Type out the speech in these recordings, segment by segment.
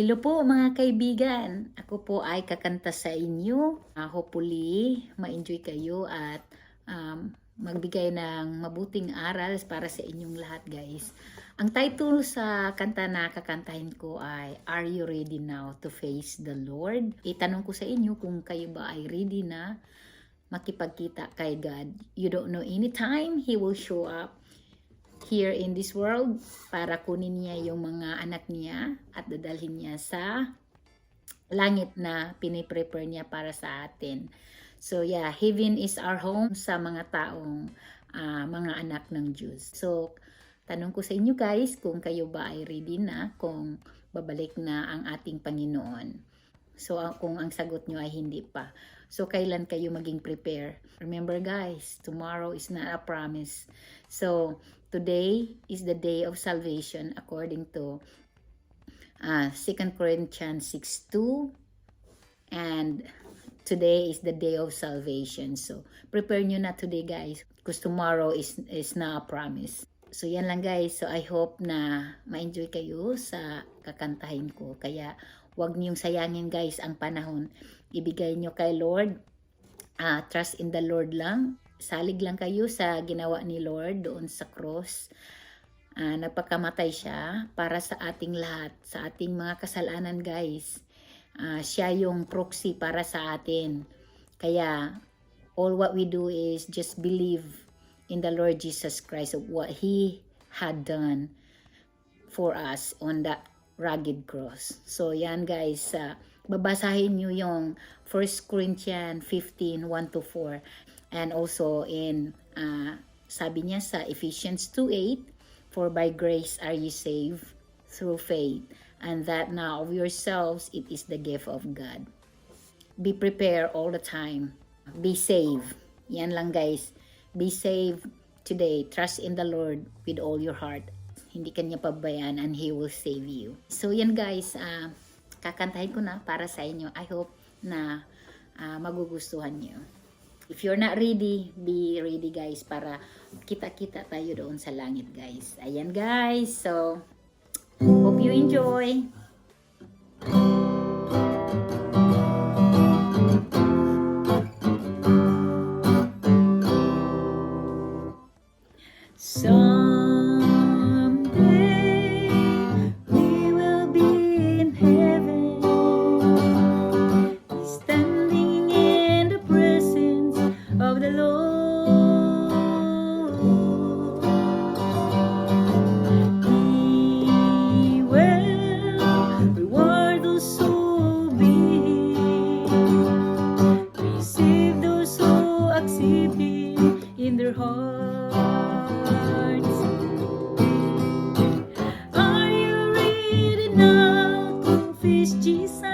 Hello po mga kaibigan. Ako po ay kakanta sa inyo. Uh, hopefully, ma-enjoy kayo at um, magbigay ng mabuting aral para sa inyong lahat guys. Ang title sa kanta na kakantahin ko ay Are You Ready Now to Face the Lord? Itanong ko sa inyo kung kayo ba ay ready na makipagkita kay God. You don't know anytime He will show up here in this world para kunin niya yung mga anak niya at dadalhin niya sa langit na piniprepare niya para sa atin. So yeah, heaven is our home sa mga taong ah, mga anak ng Diyos. So tanong ko sa inyo guys kung kayo ba ay ready na kung babalik na ang ating Panginoon. So kung ang sagot nyo ay hindi pa. So kailan kayo maging prepare? Remember guys, tomorrow is not a promise. So today is the day of salvation according to uh, 2 Corinthians 6.2 and today is the day of salvation. So prepare nyo na today guys because tomorrow is, is not a promise. So yan lang guys. So I hope na ma-enjoy kayo sa kakantahin ko. Kaya wag niyong sayangin guys ang panahon. Ibigay nyo kay Lord. Ah, trust in the Lord lang. Salig lang kayo sa ginawa ni Lord doon sa cross. Ah, nagpakamatay siya para sa ating lahat, sa ating mga kasalanan guys. Ah, siya yung proxy para sa atin. Kaya all what we do is just believe in the Lord Jesus Christ of what He had done for us on that rugged cross. So yan guys, uh, babasahin nyo yung 1 Corinthians 15, 1 to 4. And also in, uh, sabi niya sa Ephesians 2.8, For by grace are you saved through faith, and that now of yourselves it is the gift of God. Be prepared all the time. Be saved. Yan lang guys. Be saved today. Trust in the Lord with all your heart. Hindi kanya pabayaan and He will save you. So yan guys, ah, kakantahin ko na para sa inyo. I hope na ah, magugustuhan nyo. If you're not ready, be ready guys para kita-kita tayo doon sa langit guys. Ayan guys. So, hope you enjoy. Someday ready now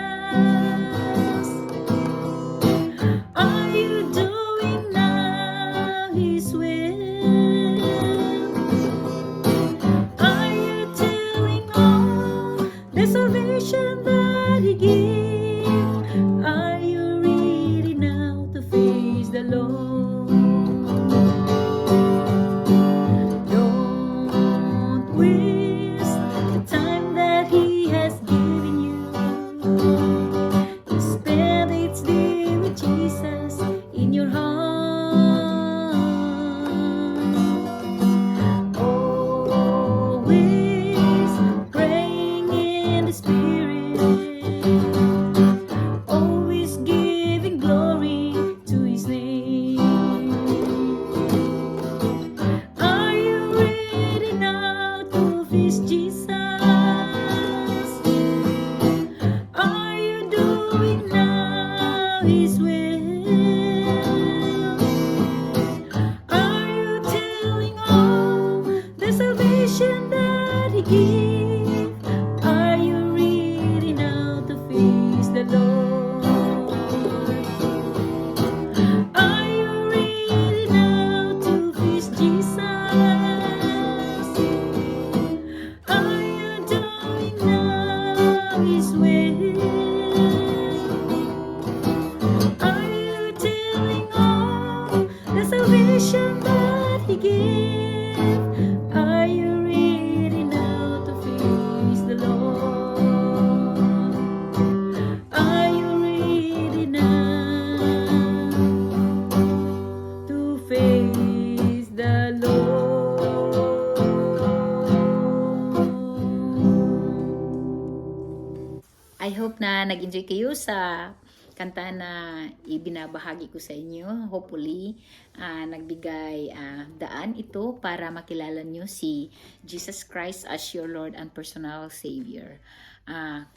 give? You ready now to face the Lord? Are you ready now to face the Lord? I hope na nag-enjoy kayo sa kanta na ibinabahagi ko sa inyo. Hopefully, ah, nagbigay ah, daan ito para makilala nyo si Jesus Christ as your Lord and personal Savior. Ah,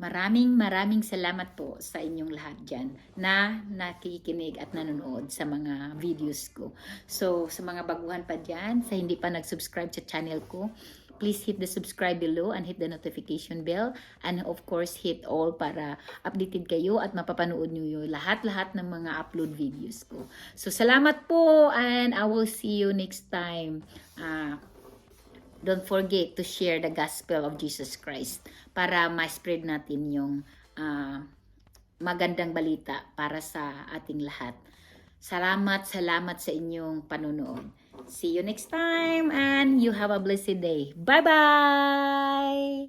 maraming maraming salamat po sa inyong lahat dyan na nakikinig at nanonood sa mga videos ko. So, sa mga baguhan pa dyan, sa hindi pa nag-subscribe sa channel ko, please hit the subscribe below and hit the notification bell and of course hit all para updated kayo at mapapanood nyo yung lahat-lahat ng mga upload videos ko. So salamat po and I will see you next time. Ah, don't forget to share the gospel of Jesus Christ para ma-spread natin yung ah, magandang balita para sa ating lahat. Salamat, salamat sa inyong panonood. See you next time and you have a blessed day. Bye-bye!